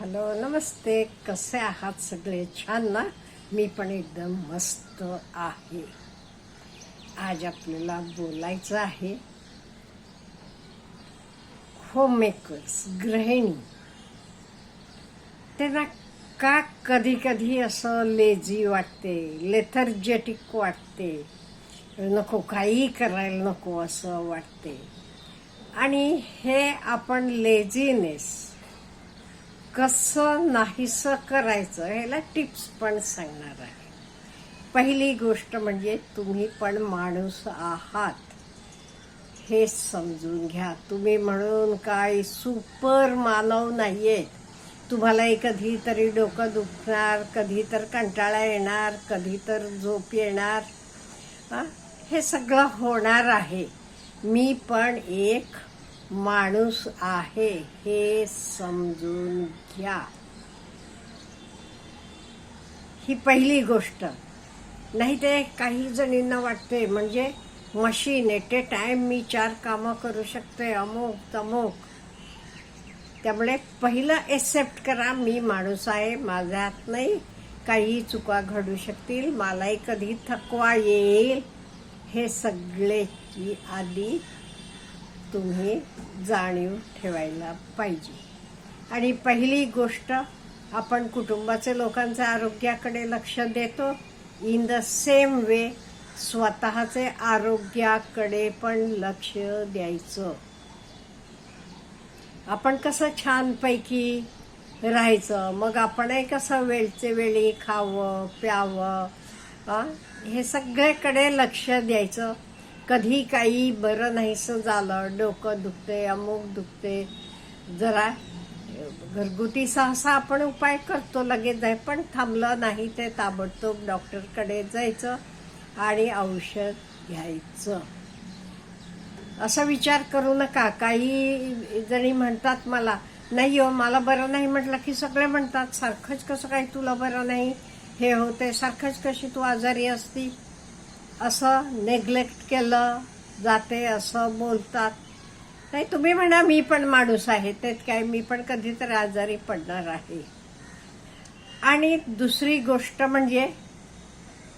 Hello नमस्ते. कसे आहात सगळे? छान ना? मी पण एकदम मस्त आहे. आज आपल्याला बोलायचं आहे होममेकर्स गृहिणी. त्यांना का कधी कधी असं लेझी वाटते लेथर्जेटिक वाटते नको काही करायला नको असं वाटते. आणि हे आपण लेझीनेस कसं नाहीसं करायचं ह्याला टिप्स पण सांगणार आहे. पहिली गोष्ट म्हणजे तुम्ही पण माणूस आहात. हे समजून घ्या. तुम्ही म्हणून काय सुपर मानव आहेत तुम्हाला कधी तरी डोकं दुखणार कधी तर कंटाळा येणार कधी तर झोप येणार. हे सगळं होणार आहे. मी पण एक माणूस आहे हे समजून घ्या. ही पहिली गोष्ट. नाही ते काही जणींना वाटते म्हणजे मशीन एट ए टाइम मी चार कामं करू शकते अमुक तमुक. त्यामुळे पहिलं एक्सेप्ट करा मी माणूस आहे माझ्यात नाही काही चुका घडू शकतील मलाही कधी थकवा येईल. हे सगळ्याची आधी तुम्ही जाणीव ठेवायला पाहिजे. आणि पहिली गोष्ट आपण कुटुंबाचे लोकांच्या आरोग्याकडे लक्ष देतो. इन द सेम वे स्वतःचे आरोग्याकडे पण लक्ष द्यायचं. आपण कसं छानपैकी राहायचं मग आपणही कसं वेळचे वेळी खावं प्यावं हे सगळ्याकडे लक्ष द्यायचं. कधी काही बरं नाहीसं झालं डोकं दुखते अमुक दुखते जरा घरगुती सहसा आपण उपाय करतो लगेच आहे पण थांबलं नाही ते ताबडतोब डॉक्टरकडे जायचं आणि औषध घ्यायचं. असा विचार करू नका. काही जणी म्हणतात मला नाही हो मला बरं नाही. म्हटलं की सगळे म्हणतात सारखंच कसं काय तुला बरं नाही? हे होते सारखंच कशी तू आजारी असती? असं नेग्लेक्ट केलं जाते असं बोलतात. नाही तुम्ही म्हणा मी पण माणूस आहे ते काय मी पण कधीतरी आजारी पडणार आहे. आणि दुसरी गोष्ट म्हणजे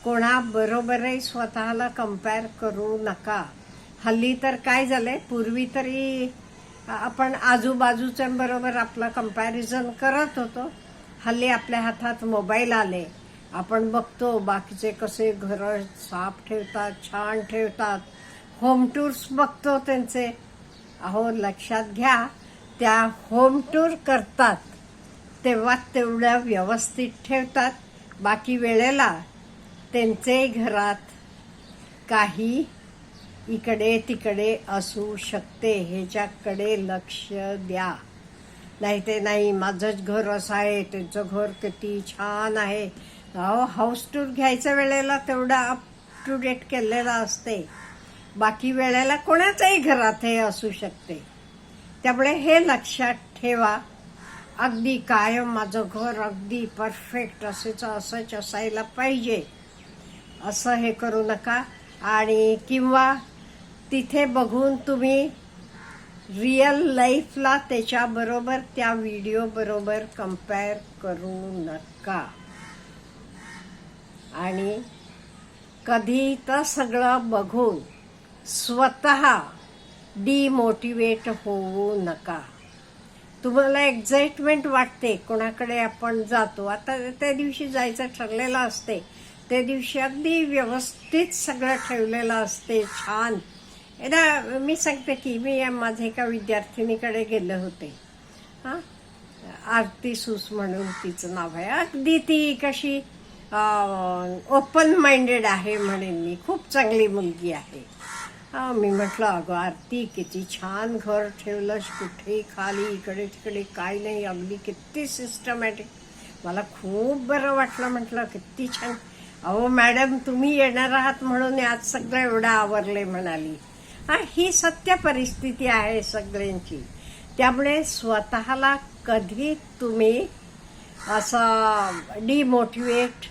कोणाबरोबरही स्वतःला कंपेअर करू नका. हल्ली तर काय झालंय पूर्वी तरी आपण आजूबाजूच्यांबरोबर आपलं कंपॅरिझन करत होतो. हल्ली आपल्या हातात मोबाईल आले. आपण बघतो बाकीचे कसे घर साफ ठेवतात छान ठेवतात. होम टूर्स बघतो त्यांचे. अहो लक्षात घ्या त्या होम टूर करतात. तेव्हा तेवढ्या व्यवस्थित ठेवतात. बाकी वेळेला त्यांचे घरात काही इकडे तिकडे असू शकते. ह्याच्याकडे लक्ष द्या. नाही ते नाही माझंच घर असं आहे त्यांचं घर किती छान आहे. अहो हाऊस टूर घ्यायच्या वेळेला तेवढा अप टू डेट केलेला असते. बाकी वेळेला कोणाच्याही घरात हे असू शकते. त्यामुळे हे लक्षात ठेवा. अगदी कायम माझं घर अगदी परफेक्ट असेच असंच असायला पाहिजे. असं हे करू नका. आणि किंवा तिथे बघून तुम्ही रिअल लाईफला त्याच्याबरोबर त्या व्हिडिओ बरोबर कंपेअर करू नका. आणि कधी तर सगळं बघून स्वतः डिमोटिवेट होऊ नका. तुम्हाला एक्झाइटमेंट वाटते कोणाकडे आपण जातो. आता त्या दिवशी जायचं ठरलेलं असते. त्या दिवशी अगदी व्यवस्थित सगळं ठेवलेलं असते. छान. एकदा मी सांगते की मी माझे एका विद्यार्थिनीकडे गेले होते. हां? आरती सूस म्हणून तिचं नाव आहे. अगदी ती कशी ओपन माइंडेड आहे म्हणेन मी. खूप चांगली मुलगी आहे. मी म्हटलं अगं आरती किती छान घर ठेवलंस. कुठे खाली इकडे तिकडे काय नाही. अगदी किती सिस्टमॅटिक मला खूप बरं वाटलं. म्हटलं किती छान. अहो मॅडम तुम्ही येणार आहात म्हणून आज सगळं एवढं आवरले म्हणाली. हा ही सत्य परिस्थिती आहे सगळ्यांची. त्यामुळे स्वतःला कधी तुम्ही असं डिमोटिवेट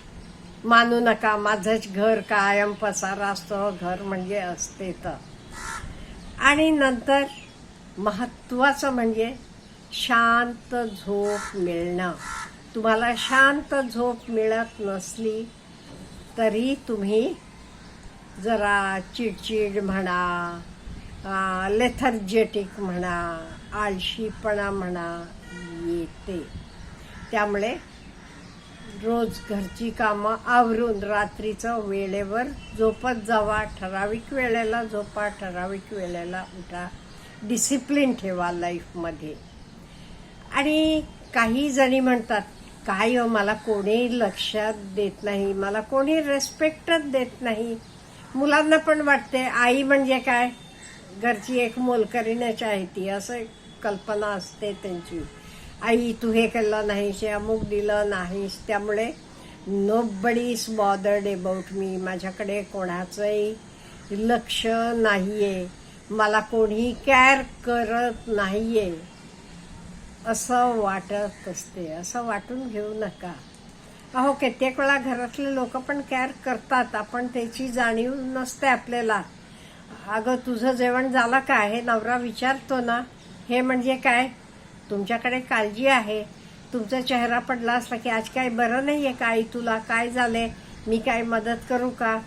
मानू नका माझंच घर कायम पसारा असतो घर म्हणजे असते तर. आणि नंतर महत्वाचं म्हणजे शांत झोप मिळणं. तुम्हाला शांत झोप मिळत नसली तरी तुम्ही जरा चिडचिड म्हणा लेथर्जेटिक म्हणा आळशीपणा म्हणा येते. त्यामुळे रोज घरची कामं आवरून रात्रीचं वेळेवर झोपत जावा. ठराविक वेळेला झोपा ठराविक वेळेला उठा. डिसिप्लिन ठेवा लाईफमध्ये आणि काही जणी म्हणतात काय हो मला कोणी लक्षात देत नाही मला कोणी रेस्पेक्टच देत नाही. मुलांना पण वाटते आई म्हणजे काय? घरची एक मोलकरीणच आहे ती. असं एक कल्पना असते त्यांची. आई तू हे केलं नाहीस हे अमुक दिलं नाहीस. त्यामुळे nobody is bothered about me माझ्याकडे कोणाचंही लक्ष नाहीये. मला कोणी केअर करत नाहीये. असं वाटत असते. असं वाटून घेऊ नका. अहो कित्येक वेळा घरातले लोक पण केअर करतात. आपण त्याची जाणीव नसते आपल्याला. अगं तुझं जेवण झालं काय हे नवरा विचारतो ना. हे म्हणजे काय? तुमच्याकडे काळजी आहे. तुमचा चेहरा पडला असला की आज काय बरं नाही आहे काय तुला? काय झालंय? मी काय मदत करू का?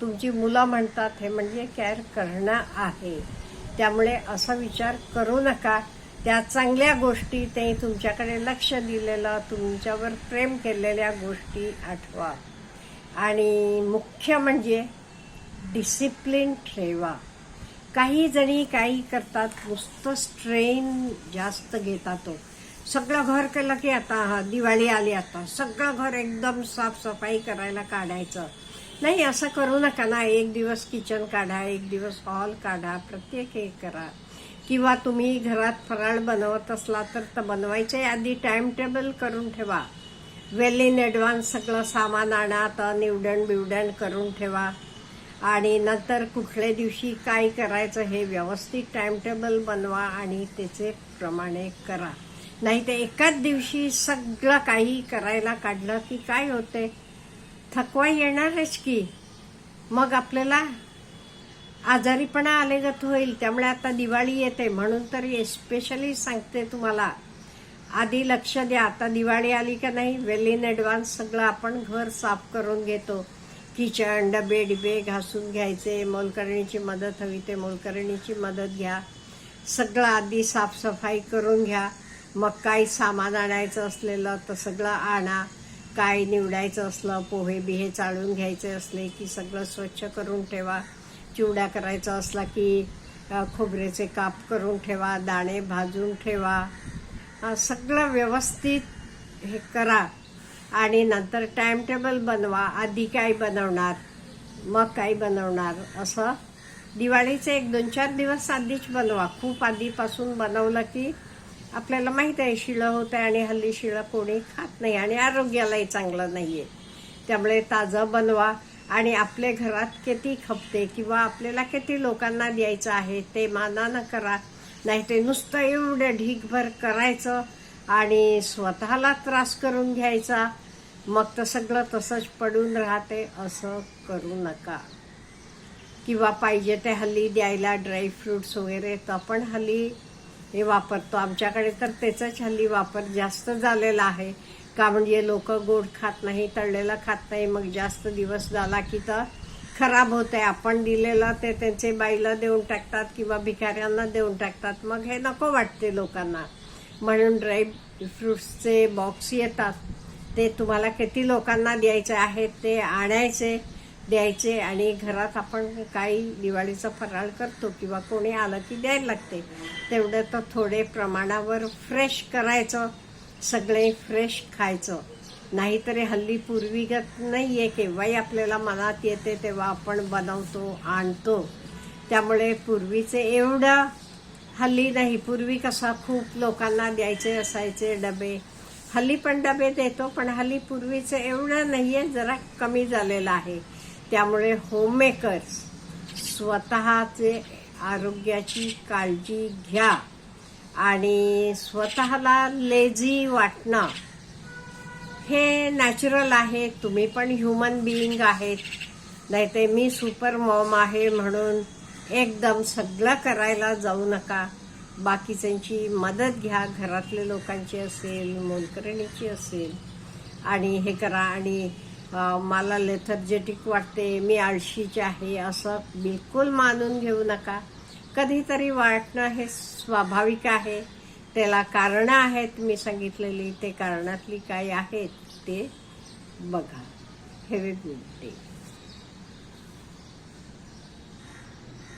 तुमची मुलं म्हणतात हे म्हणजे केअर करणं आहे. त्यामुळे असा विचार करू नका. त्या चांगल्या गोष्टी ते तुमच्याकडे लक्ष दिलेलं तुमच्यावर प्रेम केलेल्या गोष्टी आठवा. आणि मुख्य म्हणजे डिसिप्लिन ठेवा. काही जणी काही करतात नुसतं स्ट्रेन जास्त घेतात तो. सगळं घर केलं की आता हा दिवाळी आली आता. सगळं घर एकदम साफसफाई करायला काढायचं. नाही असं करू नका ना. एक दिवस किचन काढा एक दिवस हॉल काढा प्रत्येक हे करा. किंवा तुम्ही घरात फराळ बनवत असला तर तर बनवायच्या आधी टाइम टेबल करून ठेवा. वेल इन ॲडव्हान्स सगळं सामान आणा तर निवडण बिवडण करून ठेवा. आणि नंतर कुठल्या दिवशी काय करायचं हे व्यवस्थित टाईमटेबल बनवा आणि त्याचे प्रमाणे करा. नाही तर एकाच दिवशी सगळं काही करायला काढलं की काय होते? थकवा येणारच की. मग आपल्याला आजारीपणा आलेगत होईल त्यामुळे आता दिवाळी येते. म्हणून तर एस्पेशली सांगते तुम्हाला आधी लक्ष द्या. आता दिवाळी आली का नाही? वेल इन ॲडव्हान्स सगळं आपण घर साफ करून घेतो. किचन डबे डिबे घासून घ्यायचे मोलकरणीची मदत हवी ते मोलकरणीची मदत घ्या. सगळं आधी साफसफाई करून घ्या. मग काही सामान आणायचं असलेलं तर सगळं आणा. काय निवडायचं असलं पोहे बिहे चाळून घ्यायचे असले की सगळं स्वच्छ करून ठेवा. चिवडा करायचा असला की खोबरेचे खोबऱ्याचे काप करून ठेवा दाणे भाजून ठेवा. सगळं व्यवस्थित हे करा. आणि नंतर टाइम टेबल बनवा आधी काय बनवणार मग काय बनवणार असं. दिवाळीचे एक दोन चार दिवस आधीच बनवा. खूप आधीपासून बनवलं की आपल्याला माहीत आहे शिळं होतं आणि हल्ली शिळं कोणी खात नाही आणि आरोग्यालाही चांगलं नाही आहे त्यामुळे ताजं बनवा आणि आपले घरात किती खपते किंवा आपल्याला किती लोकांना द्यायचं आहे ते मानानं करा. नाही ते नुसतं एवढं ढीकभर करायचं आणि स्वतःला त्रास करून घ्यायचा मग तर सगळं तसंच पडून राहते असं करू नका. किंवा पाहिजे ते हल्ली द्यायला ड्रायफ्रुट्स वगैरे तर आपण हल्ली हे वापरतो. आमच्याकडे तर त्याचाच हल्ली वापर जास्त झालेला आहे. का म्हणजे लोक गोड खात नाही तळलेलं खात नाही मग जास्त दिवस झाला की तर खराब होते आपण दिलेलं ते त्यांचे बाईला देऊन टाकतात किंवा भिकाऱ्यांना देऊन टाकतात. मग हे नको वाटते लोकांना. म्हणून ड्राय फ्रुट्सचे बॉक्स येतात. ते तुम्हाला किती लोकांना द्यायचे आहेत ते आणायचे द्यायचे आणि घरात आपण काही दिवाळीचा फराळ करतो किंवा कोणी आलं की द्यायला लागते. तेवढं तर थोडे प्रमाणावर फ्रेश करायचं सगळे फ्रेश खायचं. नाहीतरी हल्ली पूर्वीगत नाही आहे केव्हाही आपल्याला मनात येते तेव्हा आपण बनवतो आणतो. त्यामुळे पूर्वीचे एवढं हल्ली नाही पूर्वी कसा खूप लोकांना द्यायचे असायचे डबे. हल्ली पण डबे देतो पण हल्ली पूर्वीचं एवढं नाही आहे जरा कमी झालेलं आहे. त्यामुळे होममेकर्स स्वतःचे आरोग्याची काळजी घ्या. आणि स्वतःला लेझी वाटणं हे नॅचरल आहे. तुम्ही पण ह्युमन बिईंग आहेत. नाही ते मी सुपर मॉम आहे म्हणून एकदम सगळं करायला जाऊ नका. बाकीच्यांची मदत घ्या. घरातल्या लोकांची असेल मोलकरणीची असेल. आणि हे करा. आणि मला लेथर्जेटिक वाटते. मी आळशीची आहे. असं बिलकुल मानून घेऊ नका. कधीतरी वाटणं हे स्वाभाविक आहे. त्याला कारणं आहेत. मी सांगितलेली. ते कारणातली काय आहेत. ते बघा. हे ए